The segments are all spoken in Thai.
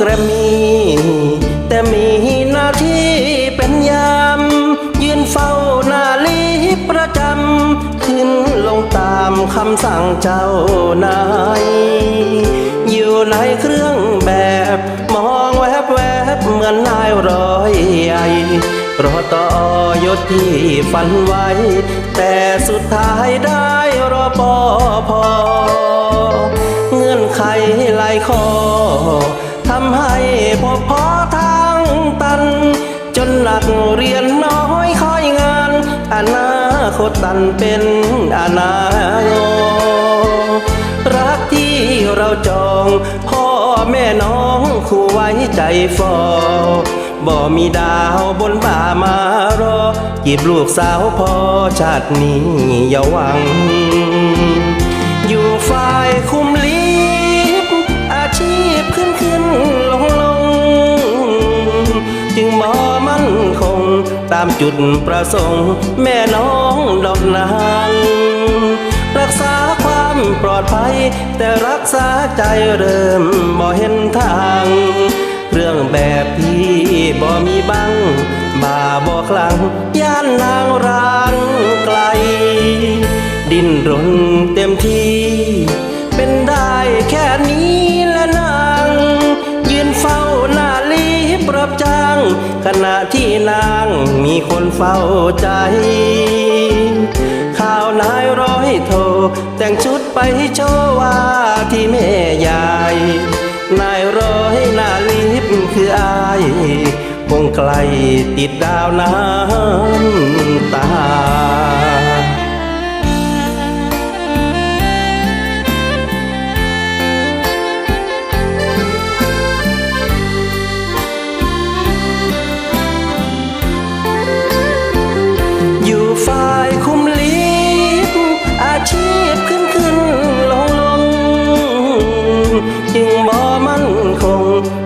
กระมี แต่มีหน้าที่เป็นยามยืนเฝ้าหน้าลีประจำขึ้นลงตามคำสั่งเจ้านาย อยู่ในเครื่องแบบ มองแวบแวบเหมือนนายร้อยใหญ่รอต่อยศที่ฝันไว้ แต่สุดท้ายได้รอปอพอเงื่อนไขหลายข้อ ทำให้พบพอทางตัน จนหนักเรียนน้อยคอยงานอนาคตตันเป็นอนาโยรักที่เราจองพ่อแม่น้องคู่ไว้ใจฟอบ่มีดาวบนบ่ามารอจีบลูกสาวพ่อชาตินี้อย่าหวัง อยู่ฝ่ายคุมลีบอาชีพขึ้นามจุดประสงค์ แม่น้องดอกนางรักษาความปลอดภัย แต่รักษาใจเริ่มบ่เห็นทาง เรื่องแบบพี่บ่มีบังบ่าบ่คลัง ย่านนางรางไกล ดิ้นรนเต็มที่ เป็นได้ รับจ้าง ขณะที่นางมีคนเฝ้าใจ ข่าวนายร้อยโท แต่งชุดไปโชว์ว่าที่แม่ยาย นายร้อยหน้าลิบคืออายคงไกลติดดาวน้ำตา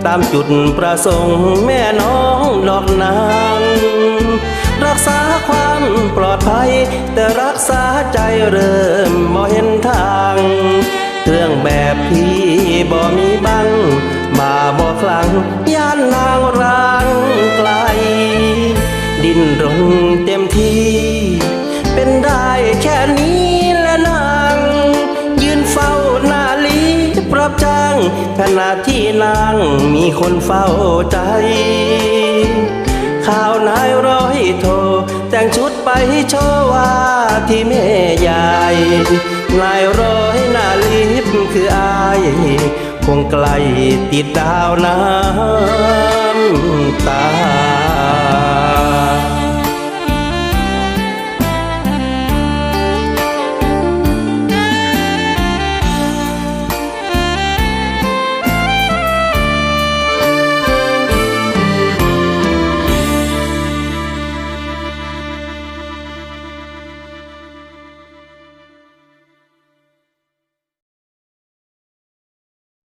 ตามจุดประสงค์แม่น้องดอกนางรักษาความปลอดภัย แต่รักษาใจเริ่มบ่เห็นทาง เครื่องแบบพี่บ่มีบัง มาบ่คลังย่านนางร้างไกล ดินรน ขณะที่นางมีคนเฝ้าใจ ข่าวนายร้อยโท แต่งชุดไปโชว์ว่าที่แม่ยายนายร้อยนาลิบคืออายคงไกลติดดาวน้ำตา